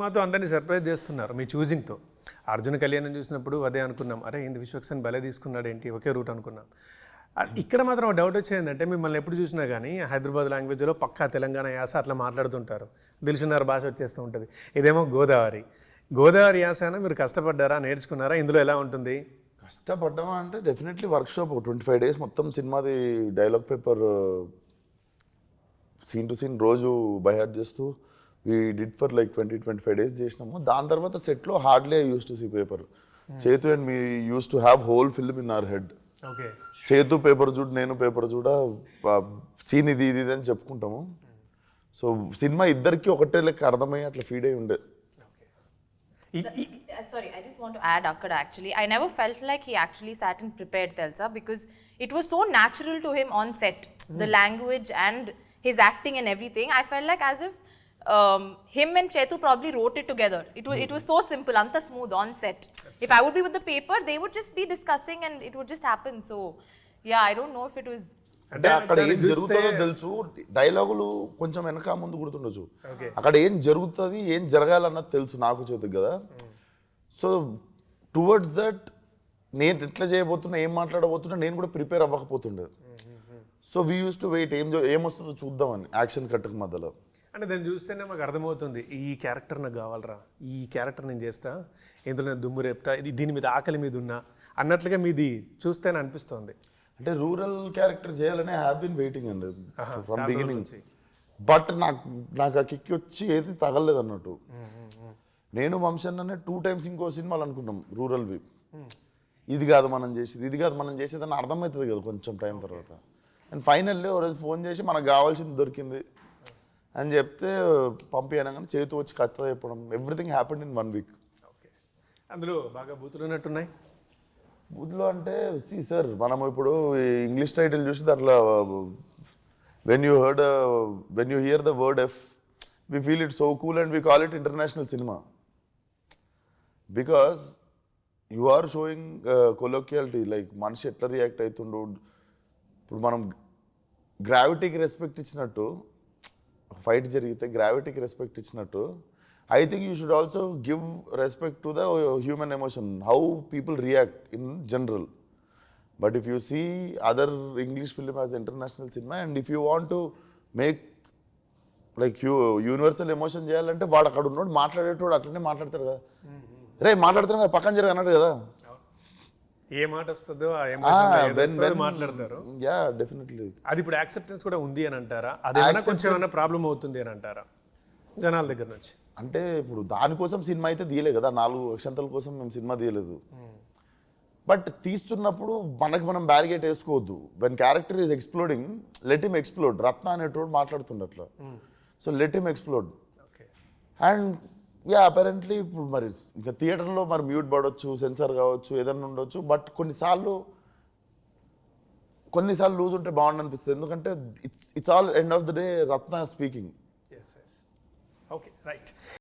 సినిమాతో అందరినీ సర్ప్రైజ్ చేస్తున్నారు మీ చూసింగ్తో. అర్జున్ కళ్యాణం చూసినప్పుడు అదే అనుకున్నాం. అరే ఇంత విశ్వక్సన్ బలే తీసుకున్నాడు ఏంటి ఒకే రూట్ అనుకున్నాం. ఇక్కడ మాత్రం ఒక డౌట్ వచ్చేది ఏంటంటే మిమ్మల్ని ఎప్పుడు చూసినా కానీ హైదరాబాద్ లాంగ్వేజ్లో పక్కా తెలంగాణ యాస అట్లా మాట్లాడుతుంటారు. దిల్సున్నారు భాష వచ్చేస్తూ ఉంటుంది. ఇదేమో గోదావరి. గోదావరి యాస మీరు కష్టపడ్డారా? నేర్చుకున్నారా? ఇందులో ఎలా ఉంటుంది? కష్టపడ్డామా అంటే definitely workshop twenty five days మొత్తం సినిమాది dialogue paper scene to scene రోజు బైహార్ట్ చేస్తూ we did for like twenty twenty five days చేసినాము. దాని తర్వాత సెట్లో hardly I used to see paper చేతు and me used to have whole film in our head చేతు paper చూడు నేను పేపర్ చూడ సీన్ ఇది ఇది అని చెప్పుకుంటాము. సో సినిమా ఇద్దరికి ఒకటే లెక్క అర్థమయ్యి అట్లా ఫీడ్ అయి ఉండేది sorry I just want add అక్కడ actually I never felt like he actually sat and prepared తెలుసా because it was so natural to him on set the language and his acting and everything I felt like as if um, him and Chetu probably wrote it together. It was, it was so simple, anta smooth on set. If I would be with the paper, they would just be discussing and it would just happen. So, yeah, I don't know if it was. అంటే అక్కడ ఏం జరుగుతుందో తెలుసు డైలాగులు కొంచెం వెనక ముందు గుర్తుండొచ్చు అక్కడ ఏం జరుగుతుంది ఏం జరగాలన్నది తెలుసు నాకు చేతికి కదా సో టువర్డ్స్ దట్ నేను ఎట్లా చేయబోతున్నా ఏం మాట్లాడబోతున్నా నేను కూడా prepare అవ్వకపోతుండే so we used to wait ఏం జో- ఏమొస్తుందో చూద్దామని యాక్షన్ కట్టుకు మధ్యలో అంటే దాన్ని చూస్తేనే మాకు అర్థమవుతుంది ఈ క్యారెక్టర్ నాకు కావాలరా ఈ క్యారెక్టర్ నేను చేస్తా ఇందులో నేను దుమ్ము రేపుతా ఇది దీని మీద ఆకలి మీద ఉన్నా అన్నట్లుగా మీది చూస్తేనే అనిపిస్తోంది. అంటే రూరల్ క్యారెక్టర్ చేయాలని హ్యావ్ బిన్ వెయిటింగ్ అండి ఫ్రమ్ బిగినింగ్. బట్ నాకు నాకు ఆ కిక్ వచ్చి ఏది తగలలేదు అన్నట్టు. నేను వంశన్ననే టూ టైమ్స్ ఇంకో సినిమాలు అనుకుంటాం రూరల్వి ఇది కాదు మనం చేసేది ఇది కాదు మనం చేసేది అని అర్థమవుతుంది కదా కొంచెం టైం తర్వాత. అండ్ ఫైనల్లీ రోజు ఫోన్ చేసి మనకు కావాల్సింది దొరికింది. అని చెప్తే పంపించగానే చేతి వచ్చి కథ చెప్పడం. Everything happened in one week okay. అందులో బాగా బూతులు ఉన్నట్టున్నాయి? బూత్లో అంటే సి సార్ మనం ఇప్పుడు ఇంగ్లీష్ టైటిల్ చూసి దాంట్లో when you heard when you hear the word F we feel it so cool and we call it international cinema because you are showing colloquiality like మనిషి ఎట్లా రియాక్ట్ అవుతుండు. ఇప్పుడు మనం గ్రావిటీకి respect ఇచ్చినట్టు fight జరిగితే గ్రావిటీకి respect ఇచ్చినట్టు I think you should also give respect to the human emotion how people react in general but if you see other English film as international cinema and if you want to make like you universal emotion చేయాలంటే వాడు అక్కడ ఉన్నాడు మాట్లాడేటోడు అట్లనే మాట్లాడతాడు కదా. రే మాట్లాడుతున్నాడు కదా పక్కన జరగ అన్నాడు కదా ఏ మాట వస్తుందో అది మాట్లాడతారు. యా డెఫినెట్లీ అది ఇప్పుడు యాక్సెప్టెన్స్ కూడా ఉంది అని అంటారా? అదేమన్నా కొంచెం ఏమైనా ప్రాబ్లం అవుతుంది అని అంటారా? జనాల దగ్గర నుంచి. అంటే ఇప్పుడు దానికోసం సినిమా అయితే తీయలేదు కదా నాలుగు అక్షంతల కోసం మేము సినిమా తీయలేదు. బట్ తీస్తున్నప్పుడు మనకు మనం బ్యారిగేట్ వేసుకోవద్దు. When character is exploding let him explode Ratna అనేటోడు మాట్లాడుతుండట్లా so let him explode okay and yeah apparently ఇప్పుడు మరి ఇంకా థియేటర్లో మరి మ్యూట్ పడవచ్చు సెన్సార్ కావచ్చు ఏదైనా ఉండొచ్చు. బట్ కొన్నిసార్లు కొన్నిసార్లు లూజ్ ఉంటే బాగుండు అనిపిస్తుంది ఎందుకంటే it's it's all end of the day Ratna speaking yes yes okay right